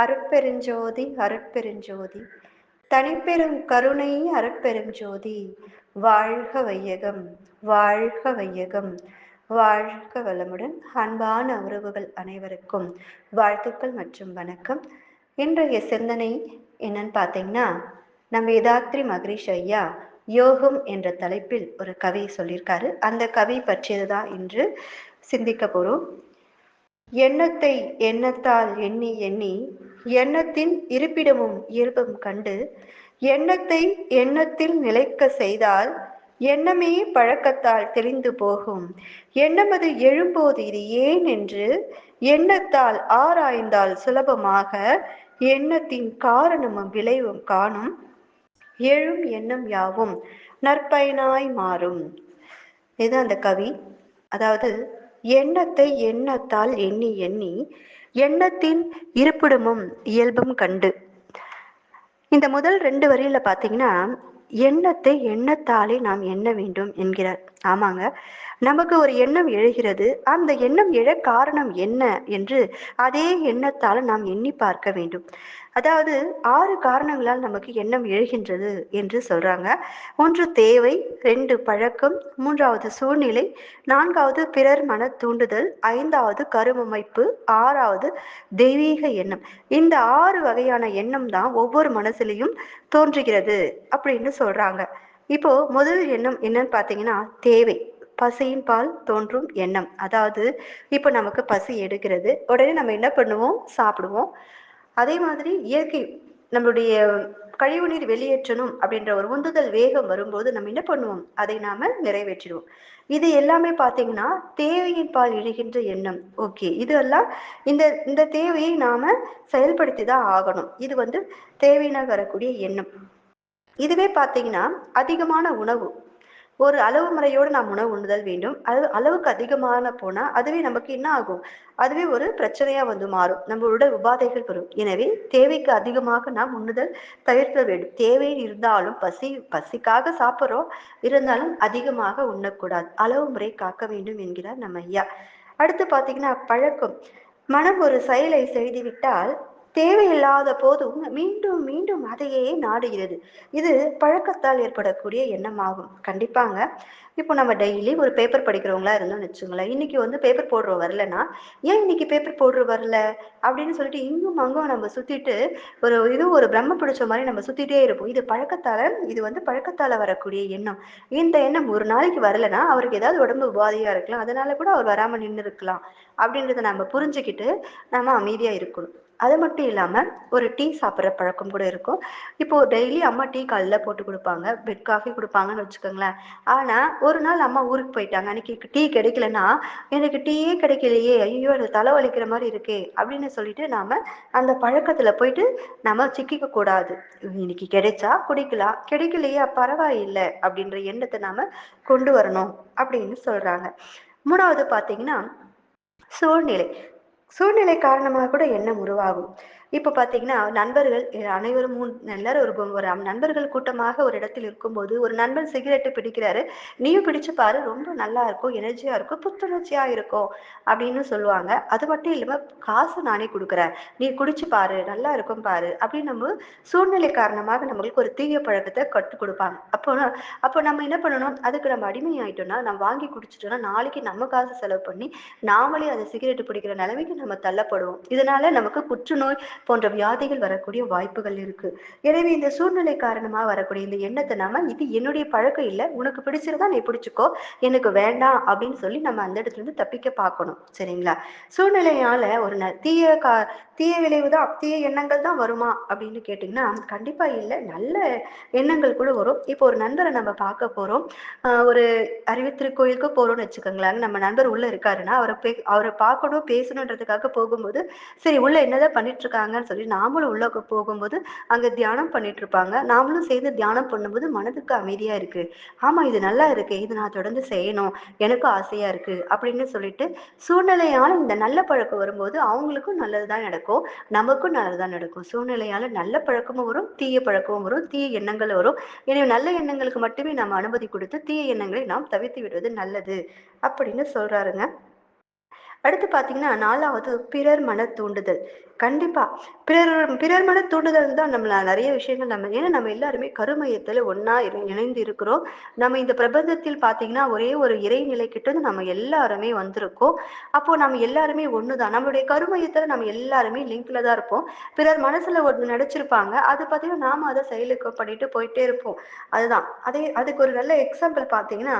அருட்பெருஞ்சோதி அருட்பெருஞ்சோதி. தனிப்பெரும் கருணை அருட்பெருஞ்சோதி. வாழ்க வையகம் வாழ்க வையகம். வாழ்க வளமுடன் அன்பான உறவுகள் அனைவருக்கும் வாழ்த்துக்கள் மற்றும் வணக்கம். இன்றைய சிந்தனை என்னன்னு பார்த்தீங்கன்னா நம்ம வேதாத்ரி மகரிஷ் ஐயா யோகம் என்ற தலைப்பில் ஒரு கவி சொல்லியிருக்காரு. அந்த கவி பற்றியது தான் இன்று சிந்திக்க போறோம். எண்ணத்தை எண்ணத்தால் எண்ணி எண்ணி எண்ணத்தின் இருப்பிடமும் இயல்பும் கண்டு எண்ணத்தை எண்ணத்தில் நிலைக்க செய்தால் எண்ணமே பழக்கத்தால் தெளிந்து போகும். எண்ணமது எழும்போது இது ஏன் என்று எண்ணத்தால் ஆராய்ந்தால் சுலபமாக எண்ணத்தின் காரணமும் விளைவும் காணும். எழும் எண்ணம் யாவும்? நற்பயனாய் மாறும். இது அந்த கவி. அதாவது எண்ணத்தை எண்ணத்தால் எண்ணி எண்ணி எண்ணத்தின் இருப்பிடமும் இயல்பும் கண்டு. இந்த முதல் ரெண்டு வரியில பாத்தீங்கன்னா எண்ணத்தை எண்ணத்தாலே நாம் எண்ண வேண்டும் என்கிறார். ஆமாங்க. நமக்கு ஒரு எண்ணம் எழுகிறது. அந்த எண்ணம் எழ காரணம் என்ன என்று அதே எண்ணத்தால் நாம் எண்ணி பார்க்க வேண்டும். அதாவது ஆறு காரணங்களால் நமக்கு எண்ணம் எழுகின்றது என்று சொல்றாங்க. ஒன்று தேவை ரெண்டு பழக்கம் மூன்றாவது சூழ்நிலை நான்காவது பிறர் மன தூண்டுதல் ஐந்தாவது கருமமைப்பு ஆறாவது தெய்வீக எண்ணம். இந்த ஆறு வகையான எண்ணம் தான் ஒவ்வொரு மனசுலையும் தோன்றுகிறது அப்படின்னு சொல்றாங்க. இப்போ முதல் எண்ணம் என்னன்னு பார்த்தீங்கன்னா தேவை. பசியின் பால் தோன்றும் எண்ணம். அதாவது இப்போ நமக்கு பசி எடுக்கிறது. உடனே நம்ம என்ன பண்ணுவோம்? சாப்பிடுவோம். அதே மாதிரி இயற்கை நம்மளுடைய கழிவுநீர் வெளியேற்றணும் அப்படின்ற ஒரு உந்துதல் வேகம் வரும்போது நம்ம என்ன பண்ணுவோம்? அதை நாம நிறைவேற்றிடுவோம். இது எல்லாமே பார்த்தீங்கன்னா தேவையின் பால் இழுகின்ற எண்ணம். ஓகே. இதெல்லாம் இந்த இந்த தேவையை நாம செயல்படுத்தி தான் ஆகணும். இது வந்து தேவையினால் வரக்கூடிய எண்ணம். இதுவே பார்த்தீங்கன்னா அதிகமான உணவு. ஒரு அளவு முறையோடு நாம் உணவு உண்ணுதல் வேண்டும். அது அளவுக்கு அதிகமான போனா அதுவே நமக்கு என்ன ஆகும்? அதுவே ஒரு பிரச்சனையா வந்து மாறும். நம்ம உடல் உபாதைகள் வரும் எனவே தேவைக்கு அதிகமாக நாம் உண்ணுதல் தவிர்க்க வேண்டும். தேவை இருந்தாலும் பசி பசிக்காக சாப்பிட்றோம். இருந்தாலும் அதிகமாக உண்ணக்கூடாது. அளவு முறை காக்க வேண்டும் என்கிறார் நம்ம ஐயா. அடுத்து பாத்தீங்கன்னா பழக்கம். மனம் ஒரு செயலை செய்துவிட்டால் தேவையில்லாத போதும் மீண்டும் மீண்டும் அதையே நாடுகிறது. இது பழக்கத்தால் ஏற்படக்கூடிய எண்ணமாகும். கண்டிப்பாங்க. இப்போ நம்ம டெய்லி ஒரு பேப்பர் படிக்கிறவங்களா இருந்தோம்னு வச்சுங்களேன் இன்னைக்கு வந்து பேப்பர் போடுற வரலன்னா ஏன் இன்னைக்கு பேப்பர் போடுற வரல? அப்படின்னு சொல்லிட்டு இங்கும் அங்கும் நம்ம சுத்திட்டு ஒரு இது ஒரு பிரம்ம பிடிச்ச மாதிரி நம்ம சுத்திட்டே இருப்போம். இது பழக்கத்தால இது வந்து பழக்கத்தால வரக்கூடிய எண்ணம். இந்த எண்ணம் ஒரு நாளைக்கு வரலன்னா அவருக்கு ஏதாவது உடம்பு உபாதையா இருக்கலாம். அதனால கூட அவர் வராம நின்று இருக்கலாம் அப்படின்றத நம்ம புரிஞ்சுக்கிட்டு நம்ம அமைதியா இருக்கணும். அது மட்டும் இல்லாமல் ஒரு டீ சாப்பிட்ற பழக்கம் கூட இருக்கும். இப்போ டெய்லி அம்மா டீ காலையில் போட்டு கொடுப்பாங்க. பெட் காஃபி கொடுப்பாங்கன்னு வச்சுக்கோங்களேன். ஆனால் ஒரு நாள் அம்மா ஊருக்கு போயிட்டாங்க. அன்னைக்கு டீ கிடைக்கலன்னா எனக்கு டீயே கிடைக்கலையே. ஐயோ எனக்கு தலை வலிக்கிற மாதிரி இருக்கே அப்படின்னு சொல்லிட்டு நாம அந்த பழக்கத்தில் போயிட்டு நம்ம சிக்கிக்க கூடாது. இன்னைக்கு கிடைச்சா குடிக்கலாம். கிடைக்கலையே? பரவாயில்லை அப்படின்ற எண்ணத்தை நாம கொண்டு வரணும் அப்படின்னு சொல்றாங்க. மூணாவது பார்த்தீங்கன்னா சூழ்நிலை. சூழ்நிலை காரணமாக கூட எண்ணம் உருவாகும். இப்போ பார்த்தீங்கன்னா நண்பர்கள் அனைவரும் எல்லாரும் ஒரு ஒரு நண்பர்கள் கூட்டமாக ஒரு இடத்தில் இருக்கும்போது ஒரு நண்பர் சிகரெட்டு பிடிக்கிறாரு நீயும் பிடிச்சு பாரு ரொம்ப நல்லா இருக்கும் எனர்ஜியா இருக்கும் புத்துணர்ச்சியா இருக்கும் அப்படின்னு சொல்லுவாங்க. அது மட்டும் இல்லாம காசு நானே கொடுக்குறேன் நீ குடிச்சு பாரு நல்லா இருக்கும் பாரு அப்படின்னு நம்ம சூழ்நிலை காரணமாக நம்மளுக்கு ஒரு தீய பழக்கத்தை கற்றுக் கொடுப்பாங்க. அப்போ அப்போ நம்ம என்ன பண்ணணும்? அதுக்கு நம்ம அடிமை ஆயிட்டோம்னா நம்ம வாங்கி குடிச்சிட்டோம்னா நாளைக்கு நம்ம காசு செலவு பண்ணி நாமளே அந்த சிகரெட்டு பிடிக்கிற நிலைமைக்கு நம்ம தள்ளப்படுவோம். இதனால நமக்கு புற்றுநோய் போன்ற வியாதிகள் வரக்கூடிய வாய்ப்புகள் இருக்கு. எனவே இந்த சூழ்நிலை காரணமா வரக்கூடிய இந்த எண்ணத்தை நாம இது என்னுடைய பழக்கம் இல்லை உனக்கு பிடிச்சிருந்தா நீ பிடிச்சிக்கோ எனக்கு வேண்டாம் அப்படின்னு சொல்லி நம்ம அந்த இடத்துல இருந்து தப்பிக்க பார்க்கணும். சரிங்களா? சூழ்நிலையால ஒரு தீய கா தீய விளைவு தான் தீய எண்ணங்கள் தான் வருமா அப்படின்னு கேட்டிங்கன்னா கண்டிப்பா இல்லை. நல்ல எண்ணங்கள் கூட வரும். இப்போ ஒரு நண்பரை நம்ம பார்க்க போறோம். ஒரு அறிவித்திருக்கோயிலுக்கு போறோம்னு வச்சுக்கோங்களேன். நம்ம நண்பர் உள்ள இருக்காருன்னா அவரை பே அவரை பார்க்கணும் பேசணுன்றதுக்காக போகும்போது சரி உள்ள என்னதான் பண்ணிட்டு இருக்காங்க இருக்காங்கன்னு சொல்லி நாமளும் உள்ள போகும்போது அங்க தியானம் பண்ணிட்டு இருப்பாங்க. நாமளும் சேர்ந்து தியானம் பண்ணும்போது மனதுக்கு அமைதியா இருக்கு. ஆமா இது நல்லா இருக்கு. இது நான் தொடர்ந்து செய்யணும். எனக்கும் ஆசையா இருக்கு அப்படின்னு சொல்லிட்டு சூழ்நிலையால இந்த நல்ல பழக்கம் வரும்போது அவங்களுக்கும் நல்லதுதான் நடக்கும். நமக்கும் நல்லதுதான் நடக்கும். சூழ்நிலையால நல்ல பழக்கமும் வரும் தீய பழக்கமும் வரும் தீய எண்ணங்கள் வரும். எனவே நல்ல எண்ணங்களுக்கு மட்டுமே நாம் அனுமதி கொடுத்து தீய எண்ணங்களை நாம் தவிர்த்து விடுவது நல்லது அப்படின்னு சொல்றாருங்க. அடுத்து பார்த்தீங்கன்னா நாலாவது பிறர் மன தூண்டுதல். கண்டிப்பா. பிறர் பிறர் மன தூண்டுதல் தான் நம்மள நிறைய விஷயங்கள் நம்ம ஏன்னா நம்ம எல்லாருமே கருமையத்துல ஒன்னா இணைந்து இருக்கிறோம். நம்ம இந்த பிரபஞ்சத்தில் பார்த்தீங்கன்னா ஒரே ஒரு இறைநிலை கிட்ட நம்ம எல்லாருமே வந்திருக்கோம். அப்போ நம்ம எல்லாருமே ஒண்ணுதான். நம்மளுடைய கருமையத்துல நம்ம எல்லாருமே லிங்க்ல தான் இருப்போம். பிறர் மனசுல ஒன்று நடிச்சிருப்பாங்க. அது பார்த்தீங்கன்னா நாம அதை செயலுக்கு பண்ணிட்டு போயிட்டே இருப்போம். அதுதான். அதே அதுக்கு ஒரு நல்ல எக்ஸாம்பிள் பார்த்தீங்கன்னா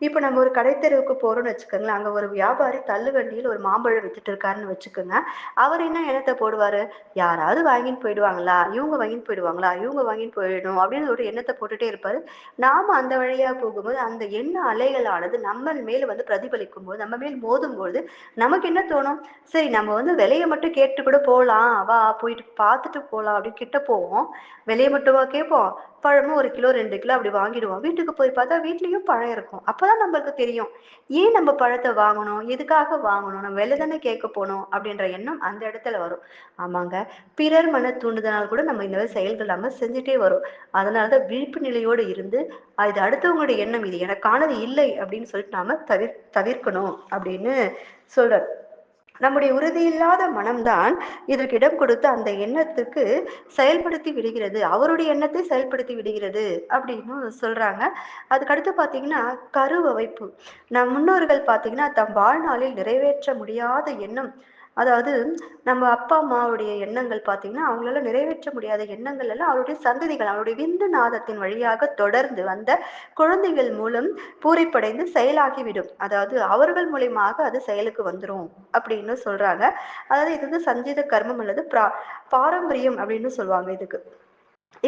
இப்போ நம்ம ஒரு கடைத்தெருவுக்கு போறோம்னு வச்சுக்கோங்களேன். அங்க ஒரு வியாபாரி தள்ளுவண்டியில் ஒரு மாம்பழம் வித்துட்டு இருக்காருன்னு வச்சுக்கோங்க. அவர் என்ன எண்ணத்தை போடுவாரு? யாராவது வாங்கின்னு போயிடுவாங்களா? இவங்க வாங்கின்னு போயிடுவாங்களா? இவங்க வாங்கின்னு போயிடும் அப்படின்னு ஒரு எண்ணத்தை போட்டுட்டே இருப்பாரு. நாம அந்த வழியா போகும்போது அந்த எண்ண அலைகளானது நம்ம மேல வந்து பிரதிபலிக்கும் போது நம்ம மேல் மோதும் போது நமக்கு என்ன தோணும்? சரி நம்ம வந்து விலையை மட்டும் கேட்டு கூட போகலாம் வா போயிட்டு பார்த்துட்டு போகலாம் அப்படின்னு கிட்ட போவோம். விலையை மட்டுமா கேட்போம். பழமும் ஒரு கிலோ ரெண்டு கிலோ அப்படி வாங்கிடுவோம். வீட்டுக்கு போய் பார்த்தா வீட்லேயும் பழம் இருக்கும். அப்போதான் நம்மளுக்கு தெரியும். ஏன் நம்ம பழத்தை வாங்கணும்? எதுக்காக வாங்கணும்? நம்ம வெளில தானே கேட்க போனோம் அப்படின்ற எண்ணம் அந்த இடத்துல வரும். ஆமாங்க. பிறர் மன தூண்டுதனால் கூட நம்ம இந்த மாதிரி செயல்கள் நம்ம செஞ்சுட்டே வரும். அதனாலதான் விழிப்பு நிலையோடு இருந்து இது அடுத்தவங்களுடைய எண்ணம். இது எனக்கானது இல்லை அப்படின்னு சொல்லிட்டு நாம தவிர் தவிர்க்கணும் அப்படின்னு சொல்றார் நம்முடைய உறுதியில்லாத மனம்தான் இதற்கு இடம் கொடுத்து அந்த எண்ணத்துக்கு செயல்படுத்தி விடுகிறது. அவருடைய எண்ணத்தை செயல்படுத்தி விடுகிறது அப்படின்னு சொல்றாங்க. அதுக்கடுத்து பார்த்தீங்கன்னா கருவவைப்பு. நம் முன்னோர்கள் பார்த்தீங்கன்னா தம் வாழ்நாளில் நிறைவேற்ற முடியாத எண்ணம் அதாவது நம்ம அப்பா அம்மாவுடைய எண்ணங்கள் பார்த்தீங்கன்னா அவங்களால நிறைவேற்ற முடியாத எண்ணங்கள் எல்லாம் அவருடைய சந்ததிகள் அவருடைய விந்து நாதத்தின் வழியாக தொடர்ந்து வந்த குழந்தைகள் மூலம் பூரிப்படைந்து செயலாகிவிடும். அதாவது அவர்கள் மூலியமாக அது செயலுக்கு வந்துடும் அப்படின்னு சொல்றாங்க. அதாவது இது வந்து சஞ்சீத கர்மம் அல்லது பிரா பாரம்பரியம் அப்படின்னு சொல்லுவாங்க இதுக்கு.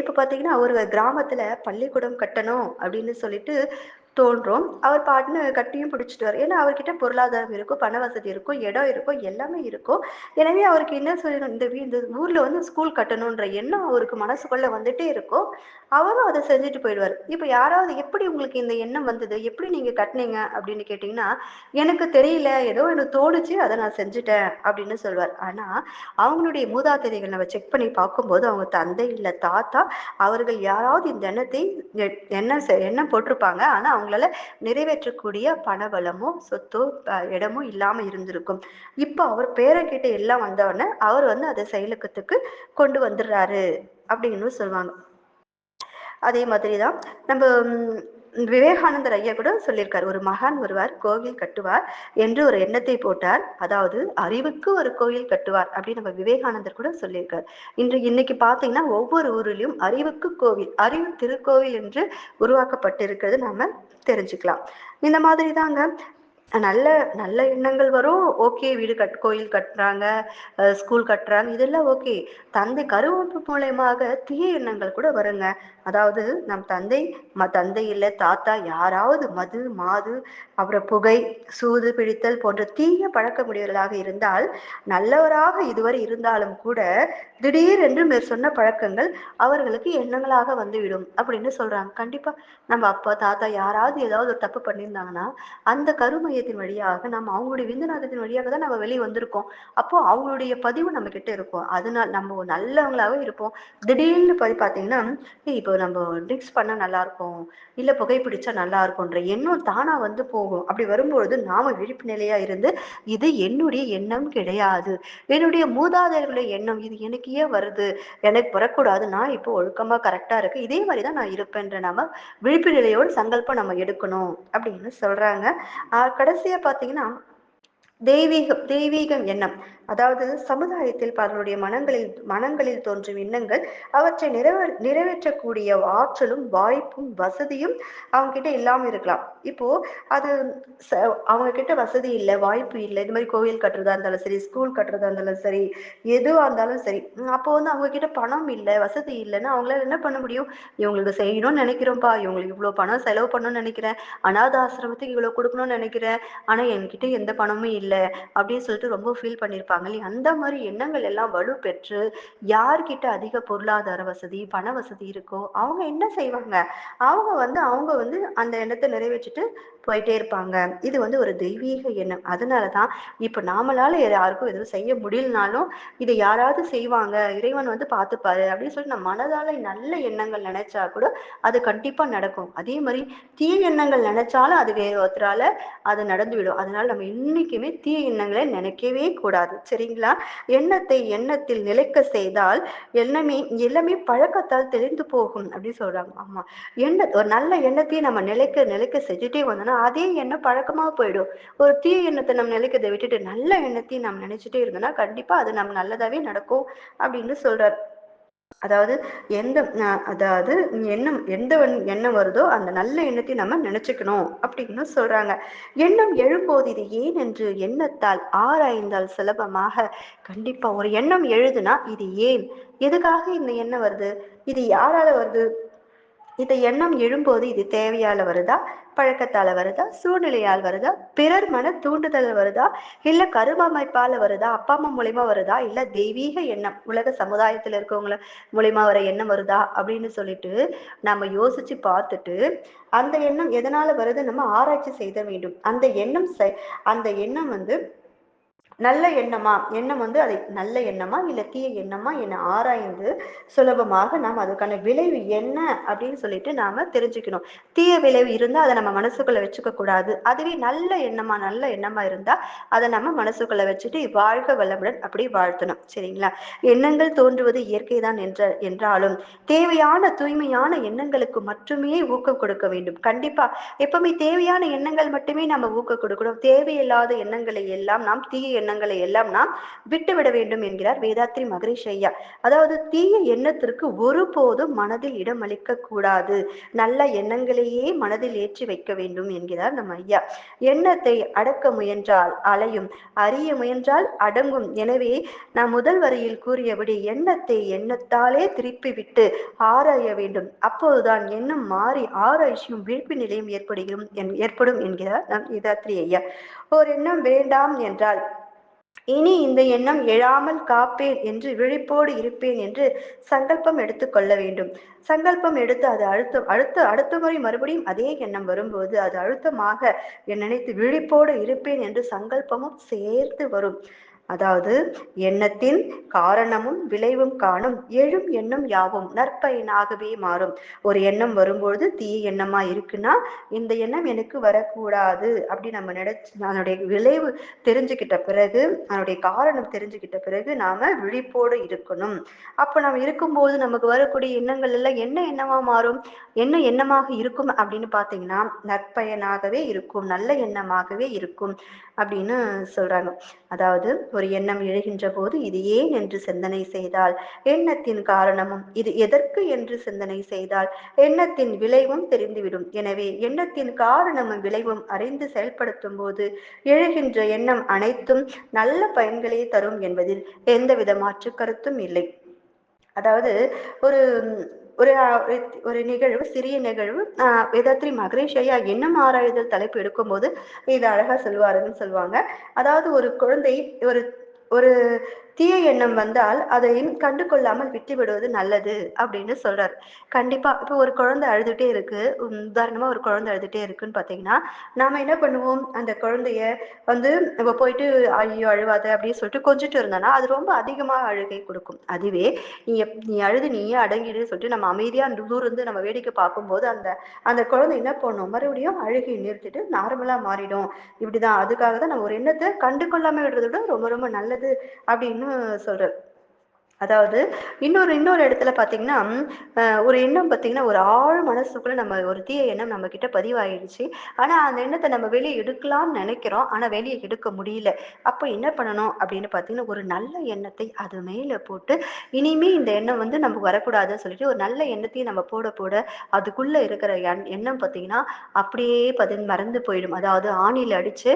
இப்ப பாத்தீங்கன்னா ஒரு கிராமத்துல பள்ளிக்கூடம் கட்டணும் அப்படின்னு சொல்லிட்டு தோன்றும். அவர் பாட்டுன்னு கட்டியும் பிடிச்சிட்டு ஏன்னா அவர்கிட்ட பொருளாதாரம் இருக்கும் பண வசதி இருக்கும் இடம் இருக்கும் எல்லாமே இருக்கும். எனவே அவருக்கு என்ன சொல்லணும் இந்த வீ- இந்த ஊர்ல வந்து ஸ்கூல் கட்டணுன்ற எண்ணம் அவருக்கு மனசுக்குள்ள வந்துட்டே இருக்கும். அவரும் அதை செஞ்சுட்டு போயிடுவார். இப்ப யாராவது எப்படி உங்களுக்கு இந்த எண்ணம் வந்தது? எப்படி நீங்க கட்டுனீங்க? அப்படின்னு கேட்டீங்கன்னா எனக்கு தெரியல. ஏதோ எனக்கு தோணுச்சு அதை நான் செஞ்சுட்டேன் அப்படின்னு சொல்வார். ஆனா அவங்களுடைய மூதாதையர்கள் நம்ம செக் பண்ணி பார்க்கும்போது அவங்க தந்தை இல்ல தாத்தா அவர்கள் யாராவது இந்த எண்ணத்தை எண்ணம் செ- எண்ணம் போட்டிருப்பாங்க. ஆனா அவங்களால நிறைவேற்றக்கூடிய பணபலமோ சொத்தோ அஹ், இடமோ இல்லாம இருந்திருக்கும். இப்போ அவர் பேரங்கிட்ட எல்லாம் வந்தவொடனே அவர் வந்து அதை செயலுக்கத்துக்கு கொண்டு வந்துடுறாரு அப்படின்னு சொல்லுவாங்க. அதே மாதிரிதான் நம்ம விவேகானந்தர் ஐயா கூட சொல்லியிருக்கார் ஒரு மகான் வருவார் கோவில் கட்டுவார் என்று ஒரு எண்ணத்தை போட்டார். அதாவது அறிவுக்கு ஒரு கோயில் கட்டுவார் அப்படின்னு நம்ம விவேகானந்தர் கூட சொல்லியிருக்கார். இன்று இன்னைக்கு பார்த்தீங்கன்னா ஒவ்வொரு ஊரிலும் அறிவுக்கு கோவில் அறிவு திருக்கோவில் என்று உருவாக்கப்பட்டிருக்கிறது நாம தெரிஞ்சுக்கலாம். இந்த மாதிரி தாங்க நல்ல நல்ல எண்ணங்கள் வரும். ஓகே வீடு கட் கோயில் கட்டுறாங்க ஸ்கூல் கட்டுறாங்க. இதெல்லாம் ஓகே. தந்தை கருவமைப்பு மூலயமாக தீய எண்ணங்கள் கூட வருங்க. அதாவது நம் தந்தை ம தந்தை இல்லை தாத்தா யாராவது மது மாது அப்புறம் புகை சூது பிடித்தல் போன்ற தீய பழக்கமுடையவர்களாக இருந்தால் நல்லவராக இதுவரை இருந்தாலும் கூட திடீரென்று மேற் சொன்ன பழக்கங்கள் அவர்களுக்கு எண்ணங்களாக வந்துவிடும் அப்படின்னு சொல்றாங்க. கண்டிப்பா நம்ம அப்பா தாத்தா யாராவது ஏதாவது ஒரு தப்பு பண்ணியிருந்தாங்கன்னா அந்த கருமையத்தின் வழியாக நம்ம அவங்களுடைய விந்துநாதத்தின் வழியாக தான் நம்ம வெளியே வந்திருக்கோம். அப்போ அவங்களுடைய பதிவு நம்ம கிட்ட இருக்கும். அதனால நம்ம நல்லவங்களாகவே நல்லவங்களாவே இருப்போம். திடீர்னு போய் பார்த்தீங்கன்னா இப்போ நம்ம ட்ரிங்க்ஸ் பண்ணா நல்லா இருக்கும் இல்ல புகை பிடிச்சா நல்லா இருக்கும்ன்ற எண்ணம் தானா வந்து போகும். அப்படி வரும்பொழுது நாம விழிப்பு நிலையா இருந்து இது என்னுடைய எண்ணம் கிடையாது. என்னுடைய மூதாதையர்களுடைய எண்ணம் இது எனக்கு ஏன் வருது. எனக்கு வரக்கூடாது. நான் இப்போ ஒழுக்கமா கரெக்டா இருக்கு. இதே மாதிரி தான் நான் இருப்பேன்ற நம்ம விழிப்பு நிலையோடு சங்கல்பம் நம்ம எடுக்கணும். அப்படின்னு சொல்றாங்க. கடைசியா பாத்தீங்கன்னா தெய்வீகம் தெய்வீகம் எண்ணம். அதாவது சமுதாயத்தில் பலருடைய மனங்களில் மனங்களில் தோன்றும் எண்ணங்கள் அவற்றை நிறைவே நிறைவேற்றக்கூடிய ஆற்றலும் வாய்ப்பும் வசதியும் அவங்க கிட்ட இல்லாம இருக்கலாம். இப்போ அது ச- அவங்க கிட்ட வசதி இல்லை வாய்ப்பு இல்லை இந்த மாதிரி கோவில் கட்டுறதா இருந்தாலும் சரி ஸ்கூல் கட்டுறதா இருந்தாலும் சரி எதுவா இருந்தாலும் சரி அப்போ வந்து அவங்க கிட்ட பணம் இல்லை வசதி இல்லைன்னா அவங்களால என்ன பண்ண முடியும்? இவங்களுக்கு செய்யணும்னு நினைக்கிறோம்ப்பா இவங்களுக்கு இவ்வளவு பணம் செலவு பண்ணணும்னு நினைக்கிறேன் அனாத ஆசிரமத்துக்கு இவ்வளவு கொடுக்கணும்னு நினைக்கிறேன் ஆனா என்கிட்ட எந்த பணமும் இல்லை அப்படின்னு சொல்லிட்டு ரொம்ப ஃபீல் பண்ணியிருப்பாங்க இருப்பாங்க இல்லையா? அந்த மாதிரி எண்ணங்கள் எல்லாம் வலு பெற்று யார்கிட்ட அதிக பொருளாதார வசதி பண வசதி இருக்கோ அவங்க என்ன செய்வாங்க? அவங்க வந்து அவங்க வந்து அந்த எண்ணத்தை நிறைவேற்றிட்டு போயிட்டே இருப்பாங்க. இது வந்து ஒரு தெய்வீக எண்ணம். அதனாலதான் இப்ப நாமளால யாருக்கும் எதுவும் செய்ய முடியலனாலும் இதை யாராவது செய்வாங்க இறைவன் வந்து பார்த்துப்பாரு அப்படின்னு சொல்லி நம்ம மனதால நல்ல எண்ணங்கள் நினைச்சா கூட அது கண்டிப்பா நடக்கும். அதே மாதிரி தீய எண்ணங்கள் நினைச்சாலும் அது வேற ஒருத்தரால அது நடந்துவிடும். அதனால நம்ம இன்னைக்குமே தீய எண்ணங்களை நினைக்கவே கூடாது. சரிங்களா? எண்ணத்தை எண்ணத்தில் நிலைக்க செய்தால் எல்லாமே எல்லாமே பழக்கத்தால் தெரிந்து போகும் அப்படின்னு சொல்றாங்க. ஆமா. எண்ண ஒரு நல்ல எண்ணத்தையும் நம்ம நிலைக்க நிலைக்க செஞ்சுட்டே வந்தோம்னா அதே எண்ணம் பழக்கமா போயிடும். ஒரு தீய எண்ணத்தை நம்ம நிலைக்கிறதை விட்டுட்டு நல்ல எண்ணத்தையும் நம்ம நினைச்சிட்டே இருந்தோம்னா கண்டிப்பா அது நம்ம நல்லதாவே நடக்கும் அப்படின்னு சொல்றாரு. அதாவது எந்த அதாவது எண்ணம் எந்த எண்ணம் வருதோ அந்த நல்ல எண்ணத்தை நம்ம நினைச்சுக்கணும் அப்படின்னு சொல்றாங்க. எண்ணம் எழும்போது இது ஏன் என்று எண்ணத்தால் ஆராய்ந்தால் சுலபமாக கண்டிப்பா ஒரு எண்ணம் எழுதுனா இது ஏன்? எதுக்காக இந்த எண்ணம் வருது? இது யாரால வருது? இந்த எண்ணம் எழும்போது இது தேவையால வருதா? பழக்கத்தால வருதா? சூழ்நிலையால் வருதா? பிறர் மன தூண்டுதல் வருதா? இல்ல கரும அமைப்பால வருதா? அப்பா அம்மா மூலியமா வருதா? இல்ல தெய்வீக எண்ணம் உலக சமுதாயத்துல இருக்கவங்கள மூலியமா வர எண்ணம் வருதா? அப்படின்னு சொல்லிட்டு நம்ம யோசிச்சு பார்த்துட்டு அந்த எண்ணம் எதனால வருது நம்ம ஆராய்ச்சி செய்த வேண்டும். அந்த எண்ணம் அந்த எண்ணம் வந்து நல்ல எண்ணமா? எண்ணம் வந்து அதை நல்ல எண்ணமா இல்லை தீய எண்ணமா என ஆராய்ந்து சுலபமாக நாம் அதுக்கான விளைவு என்ன அப்படின்னு சொல்லிட்டு நாம தெரிஞ்சுக்கணும். தீய விளைவு இருந்தால் அதை நம்ம மனசுக்குள்ள வச்சுக்க கூடாது. அதுவே நல்ல எண்ணமா நல்ல எண்ணமா இருந்தா அதை நம்ம மனசுக்குள்ள வச்சுட்டு வாழ்க வளமுடன் அப்படி வாழ்த்தணும். சரிங்களா? எண்ணங்கள் தோன்றுவது இயற்கை தான் என்ற என்றாலும் தேவையான தூய்மையான எண்ணங்களுக்கு மட்டுமே ஊக்கம் கொடுக்க வேண்டும். கண்டிப்பா. எப்பவுமே தேவையான எண்ணங்கள் மட்டுமே நம்ம ஊக்கம் கொடுக்கணும். தேவையில்லாத எண்ணங்களை எல்லாம் நாம் தீய எண்ணம் எண்ணங்களை எல்லாம் நாம் விட்டுவிட வேண்டும் என்கிறார் வேதாத்ரி மகரிஷ் ஐயா. அதாவது தீய எண்ணத்திற்கு ஒருபோதும் மனதில் இடம் அளிக்க கூடாது. நல்ல எண்ணங்களையே மனதில் ஏற்றி வைக்க வேண்டும் என்கிறார் நம்ம ஐயா. எண்ணத்தை அடக்க முயன்றால் அலையும் அறிய முயன்றால் அடங்கும். எனவே நான் முதல் வரியில் கூறியபடி எண்ணத்தை எண்ணத்தாலே திருப்பி விட்டு ஆராய வேண்டும். அப்போதுதான் எண்ணம் மாறி ஆராய்ச்சியும் விழிப்பு நிலையும் ஏற்படுகிறோம் ஏற்படும் என்கிறார் நம் வேதாத்ரி ஐயா. ஓர் எண்ணம் வேண்டாம் என்றால் இனி இந்த எண்ணம் எழாமல் காப்பேன் என்று விழிப்போடு இருப்பேன் என்று சங்கல்பம் எடுத்துக்கொள்ள வேண்டும். சங்கல்பம் எடுத்து அது அழுத்தம் அடுத்த அடுத்த முறை மறுபடியும் அதே எண்ணம் வரும்போது அது அழுத்தமாக நினைத்து விழிப்போடு இருப்பேன் என்று சங்கல்பமும் சேர்த்து வரும். அதாவது எண்ணத்தின் காரணமும் விளைவும் காணும் எழும் எண்ணம் யாவும் நற்பயனாகவே மாறும். ஒரு எண்ணம் வரும்பொழுது தீய எண்ணமா இருக்குன்னா இந்த எண்ணம் எனக்கு வரக்கூடாது அப்படி நம்ம நினைச்சு அதனுடைய விளைவு தெரிஞ்சுக்கிட்ட பிறகு அதனுடைய காரணம் தெரிஞ்சுக்கிட்ட பிறகு நாம விழிப்போடு இருக்கணும். அப்ப நம்ம இருக்கும்போது நமக்கு வரக்கூடிய எண்ணங்கள் எல்லாம் என்ன எண்ணமா மாறும்? என்ன எண்ணமாக இருக்கும் அப்படின்னு பாத்தீங்கன்னா நற்பயனாகவே இருக்கும் நல்ல எண்ணமாகவே இருக்கும் அப்படின்னு சொல்றாங்க. அதாவது ஒரு எண்ணம் எழுகின்ற போது இது ஏன் என்று சிந்தனை செய்தால் எண்ணத்தின் காரணமும் இது எதற்கு என்று சிந்தனை செய்தால் எண்ணத்தின் விளைவும் தெரிந்துவிடும். எனவே எண்ணத்தின் காரணமும் விளைவும் அறிந்து செயல்படுத்தும் போது எழுகின்ற எண்ணம் அனைத்தும் நல்ல பயன்களே தரும் என்பதில் எந்தவித மாற்று கருத்தும் இல்லை. அதாவது ஒரு ஒரு ஒரு நிகழ்வு சிறிய நிகழ்வு ஆஹ் வேதாத்ரி மகரேஷ் ஐயா எண்ணம் ஆராய்தல் தலைப்பு எடுக்கும்போது இது அழகா சொல்லுவாருன்னு சொல்லுவாங்க. அதாவது ஒரு குழந்தை ஒரு ஒரு தீய எண்ணம் வந்தால் அதையும் கண்டு கொள்ளாமல் விட்டு விடுவது நல்லது அப்படின்னு சொல்றாரு. கண்டிப்பா இப்போ ஒரு குழந்தை அழுதுகிட்டே இருக்கு. உதாரணமா ஒரு குழந்தை அழுதுகிட்டே இருக்குன்னு பாத்தீங்கன்னா நாம என்ன பண்ணுவோம்? அந்த குழந்தைய வந்து நம்ம போயிட்டு ஐயோ அழுவாத அப்படின்னு சொல்லிட்டு கொஞ்சிட்டு இருந்தோம்னா அது ரொம்ப அதிகமா அழுகை கொடுக்கும். அதுவே நீ நீ அழுது நீயே அடங்கிடுன்னு சொல்லிட்டு நம்ம அமைதியா தூரம் இருந்து நம்ம வேடிக்கை பார்க்கும்போது அந்த அந்த குழந்தை என்ன பண்ணும்? மறுபடியும் அழுகை நிறுத்திட்டு நார்மலா மாறிடும். இப்படிதான் அதுக்காக தான் நம்ம ஒரு எண்ணத்தை கண்டு கொள்ளாம விடுறத விட ரொம்ப ரொம்ப நல்லது அப்படின்னு சொல்றாரு அதாவது இன்னொரு இன்னொரு இடத்துல பார்த்தீங்கன்னா ஒரு எண்ணம் பார்த்தீங்கன்னா ஒரு ஆழ் மனசுக்குள்ள நம்ம ஒரு தீய எண்ணம் நம்ம கிட்ட பதிவாயிடுச்சு. ஆனால் அந்த எண்ணத்தை நம்ம வெளியே எடுக்கலாம்னு நினைக்கிறோம். ஆனால் வெளியே எடுக்க முடியல. அப்போ என்ன பண்ணணும் அப்படின்னு பார்த்தீங்கன்னா ஒரு நல்ல எண்ணத்தை அது மேலே போட்டு இனிமே இந்த எண்ணம் வந்து நமக்கு வரக்கூடாதுன்னு சொல்லிட்டு ஒரு நல்ல எண்ணத்தையும் நம்ம போட போட அதுக்குள்ள இருக்கிற எண்ணம் பார்த்தீங்கன்னா அப்படியே பதி மறந்து போயிடும். அதாவது ஆணியில் அடிச்சு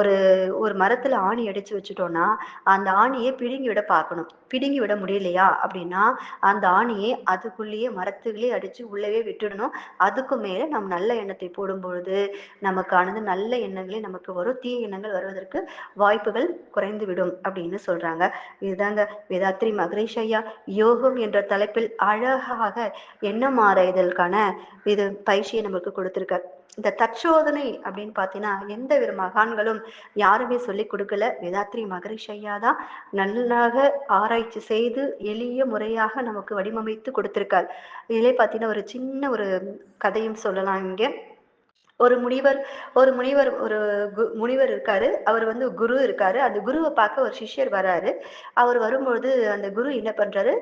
ஒரு ஒரு மரத்துல ஆணி அடிச்சு வச்சுட்டோம்னா அந்த ஆணியை பிடுங்கி விட பார்க்கணும். பிடுங்கி விட முடியலையா? அப்படின்னா அந்த ஆணியை அதுக்குள்ளேயே மரத்துக்குள்ளேயே அடிச்சு உள்ளவே விட்டுடணும். அதுக்கு மேலே நம்ம நல்ல எண்ணத்தை போடும் பொழுது நமக்கானது நல்ல எண்ணங்களே நமக்கு வரும். தீய எண்ணங்கள் வருவதற்கு வாய்ப்புகள் குறைந்து விடும் அப்படின்னு சொல்றாங்க. இதுதாங்க வேதாத்ரி மகரேஷ் ஐயா. யோகம் என்ற தலைப்பில் அழகாக எண்ணம் ஆராய்தலுக்கான இது பயிற்சியை நமக்கு கொடுத்திருக்கார். இந்த தற்சோதனை அப்படின்னு பார்த்தீங்கன்னா எந்த வித மகான்களும் யாருமே சொல்லி கொடுக்கல. வேதாத்ரி மகரிஷ் ஐயா தான் நல்லாக ஆராய்ச்சி செய்து எளிய முறையாக நமக்கு வடிவமைத்து கொடுத்திருக்கார். இதிலே பார்த்தீங்கன்னா ஒரு சின்ன ஒரு கதையும் சொல்லலாம் இங்கே. ஒரு முனிவர் ஒரு முனிவர் ஒரு கு முனிவர் இருக்காரு. அவர் வந்து குரு இருக்காரு. அந்த குருவை பார்க்க ஒரு சிஷ்யர் வராரு. அவர் வரும்பொழுது அந்த குரு என்ன பண்றாரு?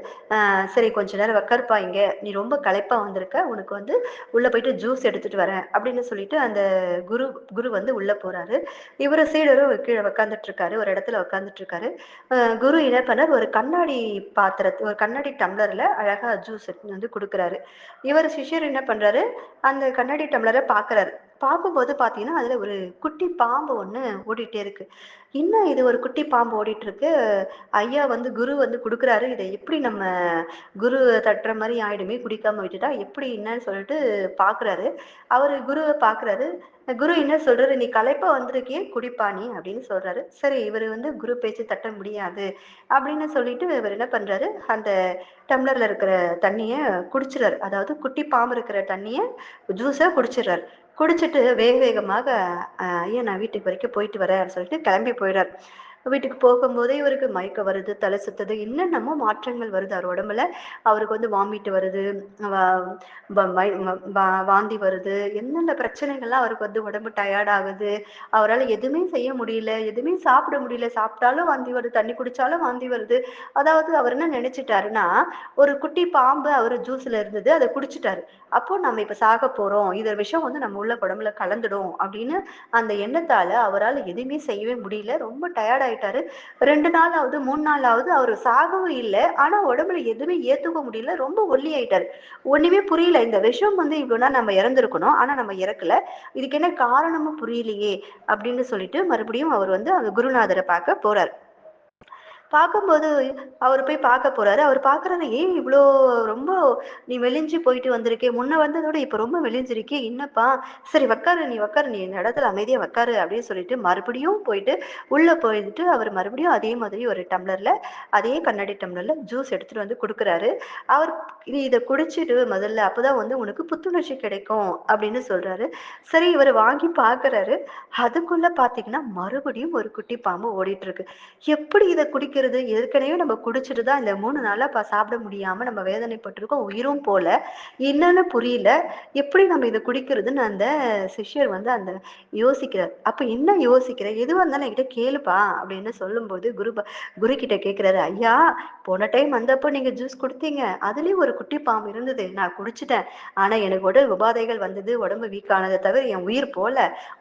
சரி கொஞ்ச நேரம் உக்காருப்பா இங்க. நீ ரொம்ப களைப்பா வந்திருக்க. உனக்கு வந்து உள்ள போயிட்டு ஜூஸ் எடுத்துட்டு வரேன் அப்படின்னு சொல்லிட்டு அந்த குரு குரு வந்து உள்ள போறாரு. இவரு சீடரும் கீழே உக்காந்துட்டு இருக்காரு. ஒரு இடத்துல உக்காந்துட்டு இருக்காரு. குரு என்ன பண்ணார்? ஒரு கண்ணாடி பாத்திரத்து ஒரு கண்ணாடி டம்ளர்ல அழகா ஜூஸ் எடுத்து வந்து கொடுக்குறாரு. இவர் சிஷ்யர் என்ன பண்றாரு? அந்த கண்ணாடி டம்ளரை பாக்குறாரு. பார்க்கும்போது பார்த்தீங்கன்னா அதில் ஒரு குட்டி பாம்பு ஒன்று ஓடிட்டே இருக்கு. என்ன இது ஒரு குட்டி பாம்பு ஓடிட்டு இருக்கு ஐயா வந்து குரு வந்து கொடுக்குறாரு. இதை எப்படி நம்ம குரு தட்டுற மாதிரி ஆயிடுமே குடிக்காம விட்டுட்டா எப்படி என்னன்னு சொல்லிட்டு பார்க்குறாரு அவர் குருவை பார்க்குறாரு குரு என்ன சொல்றாரு? நீ களைப்பா வந்திருக்கியே குடிப்பா நீ அப்படின்னு சொல்றாரு. சரி இவர் வந்து குரு பேச்சு தட்ட முடியாது அப்படின்னு சொல்லிட்டு இவர் என்ன பண்றாரு? அந்த டம்ளர்ல இருக்கிற தண்ணிய குடிச்சிடுறாரு. அதாவது குட்டி பாம்பு இருக்கிற தண்ணிய ஜூஸை குடிச்சிடுறாரு. குடிச்சிட்டு வேக வேகமாக ஐயா நான் வீட்டுக்கு வரைக்கும் போயிட்டு வரேன் சொல்லிட்டு கிளம்பி போயிடுறாரு வீட்டுக்கு போகும்போதே இவருக்கு மயக்கம் வருது தலை சுத்தது. என்னென்னமோ மாற்றங்கள் வருது அவர் உடம்புல. அவருக்கு வந்து வாமிட் வருது வா- வா- வாந்தி வருது. என்னென்ன பிரச்சனைகள்லாம் அவருக்கு வந்து உடம்பு டயர்ட் ஆகுது. அவரால் எதுவுமே செய்ய முடியல எதுவுமே சாப்பிட முடியல. சாப்பிட்டாலும் வாந்தி வருது தண்ணி குடிச்சாலும் வாந்தி வருது. அதாவது அவர் என்ன நினைச்சிட்டாருன்னா ஒரு குட்டி பாம்பு அவர் ஜூஸ்ல இருந்தது அதை குடிச்சிட்டாரு. அப்போ நம்ம இப்ப சாக போறோம் இது விஷயம் வந்து நம்ம உள்ள உடம்புல கலந்துடும் அப்படின்னு அந்த எண்ணத்தால அவரால் எதுவுமே செய்யவே முடியல. ரொம்ப டயர்ட் ஆயிட்டாரு. ரெண்டு நாளாவது மூணு நாளாவது அவர் சாகவும் இல்லை. ஆனா உடம்புல எதுவுமே ஏத்துக்க முடியல. ரொம்ப ஒல்லி ஆயிட்டாரு. ஒண்ணுமே புரியல. இந்த விஷயம் வந்து இவ்வளவுனா நம்ம இறந்துருக்கணும். ஆனா நம்ம இறக்கல. இதுக்கு என்ன காரணமும் புரியலையே அப்படின்னு சொல்லிட்டு மறுபடியும் அவர் வந்து அந்த குருநாதரை பார்க்க போறாரு. பார்க்கும்போது அவர் போய் பார்க்க போறாரு. அவர் பார்க்கறாரு ஏன் இவ்வளோ ரொம்ப நீ வெளிஞ்சு போயிட்டு வந்திருக்கே. முன்ன வந்ததோட இப்ப ரொம்ப மெலிஞ்சிருக்கே. என்னப்பா? சரி உக்காரு நீ உக்காரு. நீ இந்த இடத்துல அமைதியா உக்காரு அப்படின்னு சொல்லிட்டு மறுபடியும் போயிட்டு உள்ள போயிட்டு அவர் மறுபடியும் அதே மாதிரி ஒரு டம்ளர்ல அதே கண்ணாடி டம்ளர்ல ஜூஸ் எடுத்துட்டு வந்து கொடுக்குறாரு. அவர் நீ இதை குடிச்சிட்டு முதல்ல அப்பதான் வந்து உனக்கு புத்துணர்ச்சி கிடைக்கும் அப்படின்னு சொல்றாரு. சரி இவர் வாங்கி பார்க்குறாரு அதுக்குள்ள பாத்தீங்கன்னா மறுபடியும் ஒரு குட்டி பாம்பு ஓடிட்டு இருக்கு. எப்படி இதை குடிக்க குடிக்கிறது ஏற்கனவே நம்ம குடிச்சிட்டு தான் இந்த மூணு நாளா சாப்பிட முடியாம நம்ம வேதனைப்பட்டிருக்கோம் உயிரும் போல. என்னன்னு புரியல. எப்படி நம்ம இதை குடிக்கிறதுன்னு அந்த சிஷ்யர் வந்து அந்த யோசிக்கிறார். அப்ப என்ன யோசிக்கிற எதுவாக இருந்தாலும் என்கிட்ட கேளுப்பா அப்படின்னு சொல்லும்போது குரு குரு கிட்ட கேட்கிறாரு ஐயா போன டைம் வந்தப்போ நீங்க ஜூஸ் கொடுத்தீங்க. அதுலயும் ஒரு குட்டி பாம்பு இருந்தது. நான் குடிச்சிட்டேன். ஆனா எனக்கு உடல் உபாதைகள் வந்தது. உடம்பு வீக் ஆனதை தவிர என் உயிர் போல.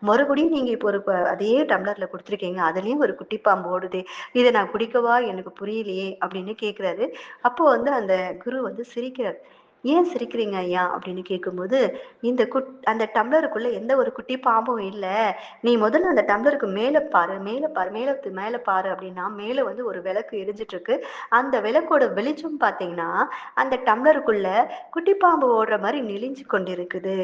மறுபடியும் நீங்க இப்போ ஒரு அதே டம்ளர்ல கொடுத்துருக்கீங்க. அதுலயும் ஒரு குட்டி பாம்பு ஓடுது. இதை நான் குடிக்கவா எனக்கு புரியலையே அப்படின்னு கேக்குறாரு. அப்போ வந்து அந்த குரு வந்து சிரிக்கிறார். ஏன் சிரிக்கிறீங்க ஐயா? அப்படின்னு கேட்கும்போது இந்த குட் அந்த டம்ளருக்குள்ள எந்த ஒரு குட்டி பாம்பும் இல்லை. நீ முதல்ல அந்த டம்ளருக்கு மேலே பாரு மேலே பாரு மேலே மேலே பாரு அப்படின்னா மேலே வந்து ஒரு விளக்கு எரிஞ்சிட்டு இருக்கு அந்த விளக்கோட வெளிச்சம் பார்த்தீங்கன்னா அந்த டம்ளருக்குள்ள குட்டி பாம்பு ஓடுற மாதிரி நெளிஞ்சு கொண்டு இருக்குது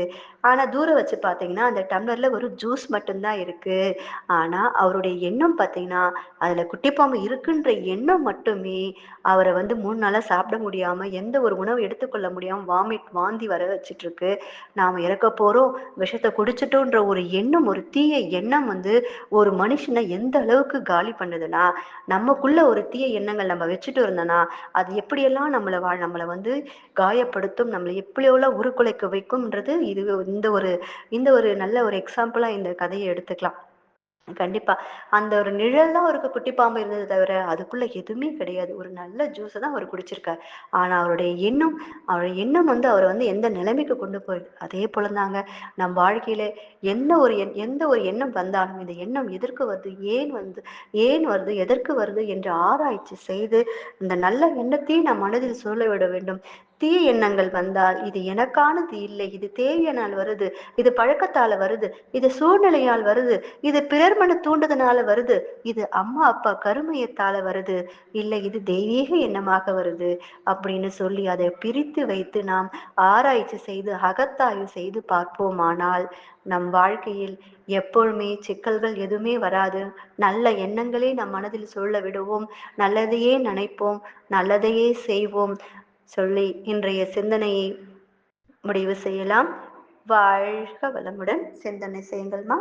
ஆனால் தூரம் வச்சு பார்த்தீங்கன்னா அந்த டம்ளர்ல ஒரு ஜூஸ் மட்டும்தான் இருக்கு. ஆனால் அவருடைய எண்ணம் பார்த்தீங்கன்னா அதில் குட்டி பாம்பு இருக்குன்ற எண்ணம் மட்டுமே அவரை வந்து மூணு நாளாக சாப்பிட முடியாம எந்த ஒரு உணவு எடுத்துக்கொள்ள முடியும் வாமிட் வாந்தி வர வச்சிட்டு இருக்கு நாம இறக்க போறோம். விஷத்தை குடிச்சிட்டோன்ற ஒரு எண்ணம் ஒரு தீய எண்ணம் வந்து ஒரு மனுஷனை எந்த அளவுக்கு காலி பண்ணுதுன்னா நமக்குள்ள ஒரு தீய எண்ணங்கள் நம்ம வச்சுட்டு இருந்தோம்னா அது எப்படியெல்லாம் நம்மளை வா நம்மளை வந்து காயப்படுத்தும் நம்மளை எப்படியெல்லாம் உருக்குலைக்க வைக்கும்ன்றது இது இந்த ஒரு இந்த ஒரு நல்ல ஒரு எக்ஸாம்பிளா இந்த கதையை எடுத்துக்கலாம். கண்டிப்பா. அந்த ஒரு நிழல் தான் அவருக்கு குட்டி பாம்பு இருந்தது தவிர அதுக்குள்ள எதுவுமே கிடையாது. ஒரு நல்ல ஜூஸை தான் அவர் குடிச்சிருக்காரு. ஆனா அவருடைய எண்ணம் அவருடைய எண்ணம் வந்து அவரை வந்து எந்த நிலைமைக்கு கொண்டு போயிடுது அதே போல தாங்க நம் வாழ்க்கையில எந்த ஒரு எண் எந்த ஒரு எண்ணம் வந்தாலும் இந்த எண்ணம் எதற்கு வருது ஏன் வந்து ஏன் வருது எதற்கு வருது என்று ஆராய்ச்சி செய்து இந்த நல்ல எண்ணத்தையும் நம் மனதில் சொல்ல விட வேண்டும். தீய எண்ணங்கள் வந்தால் இது எனக்கானது இல்லை இது தேவையினால் வருது இது பழக்கத்தால வருது இது சூழ்நிலையால் வருது இது பிறர் மன தூண்டுதனால வருது இது அம்மா அப்பா கருமையத்தால வருது இல்லை இது தெய்வீக எண்ணமாக வருது அப்படின்னு சொல்லி அதை பிரித்து வைத்து நாம் ஆராய்ச்சி செய்து அகத்தாய்வு செய்து பார்ப்போமானால் நம் வாழ்க்கையில் எப்பொழுதுமே சிக்கல்கள் எதுவுமே வராது. நல்ல எண்ணங்களே நம் மனதில் சொல்ல விடுவோம். நல்லதையே நினைப்போம். நல்லதையே செய்வோம். சொல்லி இன்றைய சிந்தனையை முடிவு செய்யலாம். வாழ்க வளமுடன். சிந்தனை செய்யுங்கள்மா.